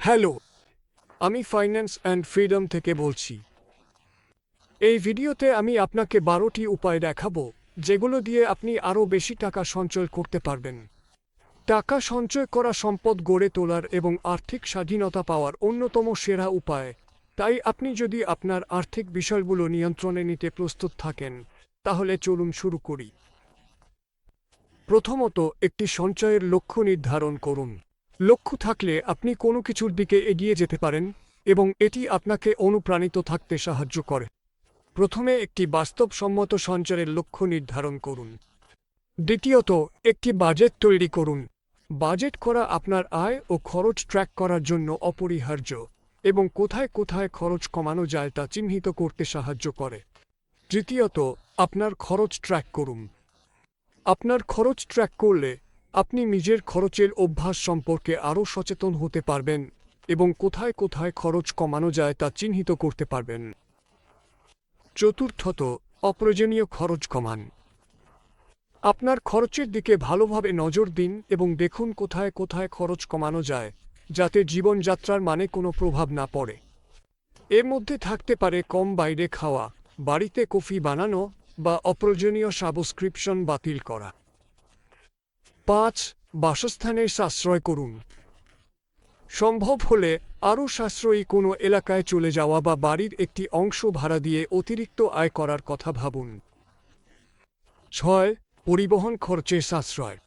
Hello, আমি finance and freedom থেকে বলছি। এই ভিডিওতে আমি আপনাকে বারোটি উপায় দেখাবো, যেগুলো দিয়ে আপনি আরও বেশি টাকা সঞ্চয় করতে পারবেন। টাকা সঞ্চয় করা সম্পদ গড়ে তোলার এবং আর্থিক স্বাধীনতা পাওয়ার অন্যতম সেরা উপায়। তাই আপনি যদি আপনার আর্থিক বিষয়গুলো নিয়ন্ত্রণে নিতে প্রস্তুত থাকেন, তাহলে চলুন শুরু করি। প্রথমত, একটি সঞ্চয়ের লক্ষ্য নির্ধারণ করুন। লক্ষ্য থাকলে আপনি কোনো কিছুর দিকে এগিয়ে যেতে পারেন এবং এটি আপনাকে অনুপ্রাণিত থাকতে সাহায্য করে। প্রথমে একটি বাস্তবসম্মত সঞ্চয়ের লক্ষ্য নির্ধারণ করুন। দ্বিতীয়ত, একটি বাজেট তৈরি করুন। বাজেট করা আপনার আয় ও খরচ ট্র্যাক করার জন্য অপরিহার্য এবং কোথায় কোথায় খরচ কমানো যায় তা চিহ্নিত করতে সাহায্য করে। তৃতীয়ত, আপনার খরচ ট্র্যাক করুন। আপনার খরচ ট্র্যাক করলে আপনি নিজের খরচের অভ্যাস সম্পর্কে আরও সচেতন হতে পারবেন এবং কোথায় কোথায় খরচ কমানো যায় তা চিহ্নিত করতে পারবেন। চতুর্থত, অপ্রয়োজনীয় খরচ কমান। আপনার খরচের দিকে ভালোভাবে নজর দিন এবং দেখুন কোথায় কোথায় খরচ কমানো যায়, যাতে জীবনযাত্রার মানে কোনো প্রভাব না পড়ে। এর মধ্যে থাকতে পারে কম বাইরে খাওয়া, বাড়িতে কফি বানানো বা অপ্রয়োজনীয় সাবস্ক্রিপশন বাতিল করা। পাঁচ বাসস্থানের সাশ্রয় করুন। সম্ভব হলে আরও সাশ্রয়ী কোনো এলাকায় চলে যাওয়া বা বাড়ির একটি অংশ ভাড়া দিয়ে অতিরিক্ত আয় করার কথা ভাবুন। ছয়, পরিবহন খরচে সাশ্রয়।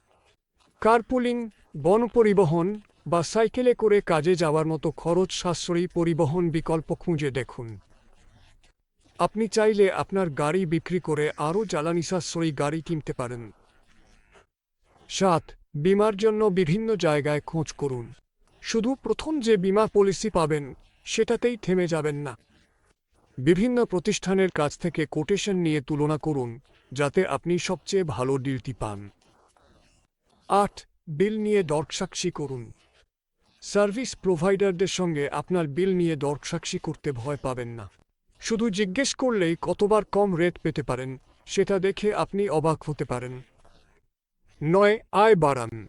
কার্পুলিং, বন পরিবহন বা সাইকেলে করে কাজে যাওয়ার মতো খরচ সাশ্রয়ী পরিবহন বিকল্প খুঁজে দেখুন। আপনি চাইলে আপনার গাড়ি বিক্রি করে আরও জ্বালানি সাশ্রয়ী গাড়ি কিনতে পারেন। সাত, বিমার জন্য বিভিন্ন জায়গায় খোঁজ করুন। শুধু প্রথম যে বিমা পলিসি পাবেন, সেটাতেই থেমে যাবেন না। বিভিন্ন প্রতিষ্ঠানের কাছ থেকে কোটেশন নিয়ে তুলনা করুন, যাতে আপনি সবচেয়ে ভালো ডিলটি পান। আট, বিল নিয়ে দরসাক্ষী করুন। সার্ভিস প্রোভাইডারদের সঙ্গে আপনার বিল নিয়ে দরসাক্ষী করতে ভয় পাবেন না। শুধু জিজ্ঞেস করলেই কতবার কম রেট পেতে পারেন, সেটা দেখে আপনি অবাক হতে পারেন। নয়, আয় বাড়ান।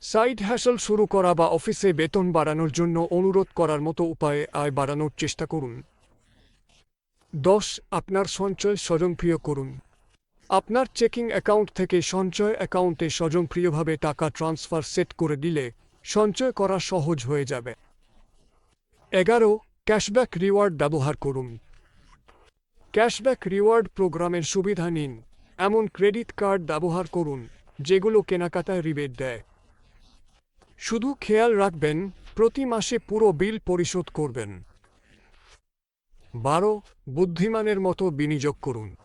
সাইড হ্যাসল শুরু করা বা অফিসে বেতন বাড়ানোর জন্য অনুরোধ করার মতো উপায়ে আয় বাড়ানোর চেষ্টা করুন। দশ, আপনার সঞ্চয় স্বজনপ্রিয় করুন। আপনার চেকিং অ্যাকাউন্ট থেকে সঞ্চয় অ্যাকাউন্টে স্বজনপ্রিয়ভাবে টাকা ট্রান্সফার সেট করে দিলে সঞ্চয় করা সহজ হয়ে যাবে। এগারো, ক্যাশব্যাক রিওয়ার্ড ব্যবহার করুন। ক্যাশব্যাক রিওয়ার্ড প্রোগ্রামের সুবিধা নিন। এমন ক্রেডিট কার্ড ব্যবহার করুন, যেগুলো কেনাকাটায় রিবেট দেয়। শুধু খেয়াল রাখবেন, প্রতি মাসে পুরো বিল পরিশোধ করবেন। বারো, বুদ্ধিমানের মতো বিনিয়োগ করুন।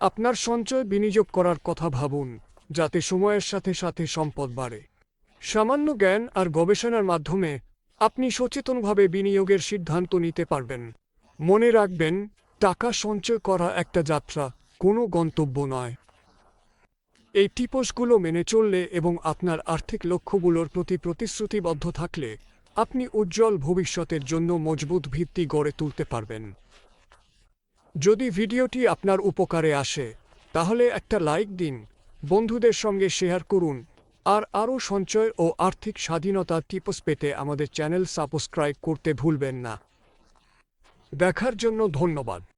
আপনার সঞ্চয় বিনিয়োগ করার কথা ভাবুন, যাতে সময়ের সাথে সাথে সম্পদ বাড়ে। সামান্য জ্ঞান আর গবেষণার মাধ্যমে আপনি সচেতনভাবে বিনিয়োগের সিদ্ধান্ত নিতে পারবেন। মনে রাখবেন, টাকা সঞ্চয় করা একটা যাত্রা কোনো গন্তব্য নয়। এই টিপসগুলো মেনে চললে এবং আপনার আর্থিক লক্ষ্যগুলোর প্রতি প্রতিশ্রুতিবদ্ধ থাকলে আপনি উজ্জ্বল ভবিষ্যতের জন্য মজবুত ভিত্তি গড়ে তুলতে পারবেন। যদি ভিডিওটি আপনার উপকারে আসে, তাহলে একটা লাইক দিন, বন্ধুদের সঙ্গে শেয়ার করুন, আর আরও সঞ্চয় ও আর্থিক স্বাধীনতা টিপস পেতে আমাদের চ্যানেল সাবস্ক্রাইব করতে ভুলবেন না। দেখার জন্য ধন্যবাদ।